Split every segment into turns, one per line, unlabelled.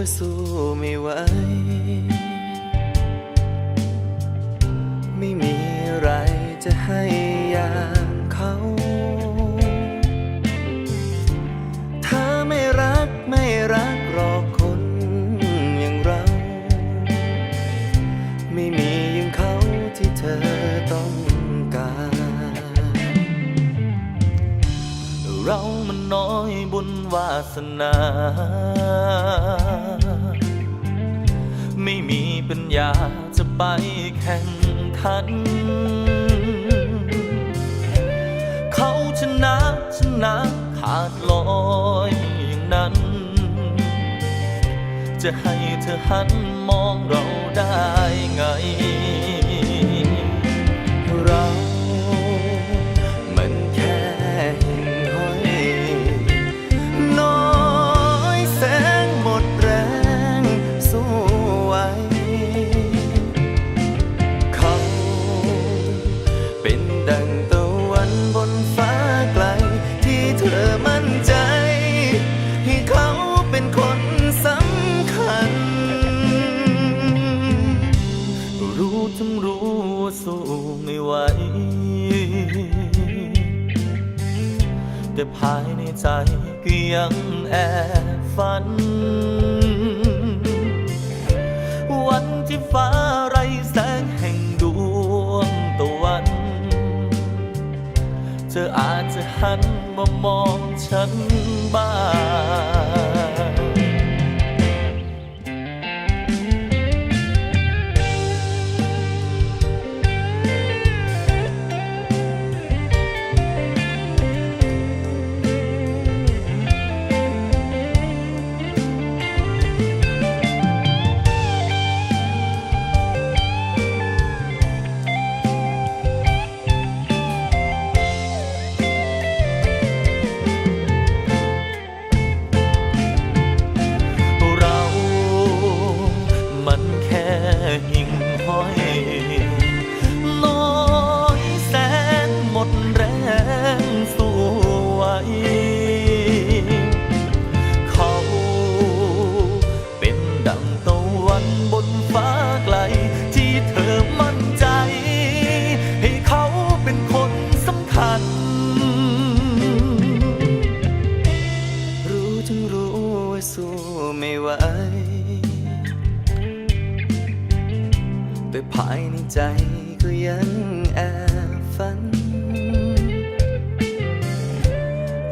ว่าสู้ไม่ไหว ไม่มีอะไรจะให้ยา
นา ไม่มีปัญญาจะไปแข่งขัน เขาชนะชนะขาดลอยอย่างนั้น จะให้เธอหันมองเราได้ไง รู้ทั้งรู้ว่าสู้ไม่ไหว แต่ภายในใจก็ยังแอบฝัน วันที่ฟ้าไรแสงแห่งดวงตะวัน เธออาจจะหันมามองฉันบ้างัน
รู้ทั้งรู้ว่าสู้ไม่ไหว แต่ภายในใจก็ยังแอบฝัน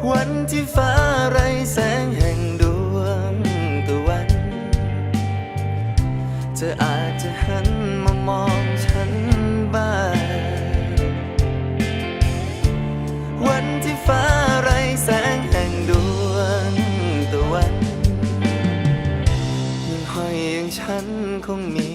วันที่ฟ้าไรแสงแห่งดวงตะวัน เธออาจจะหันมามอง 空明。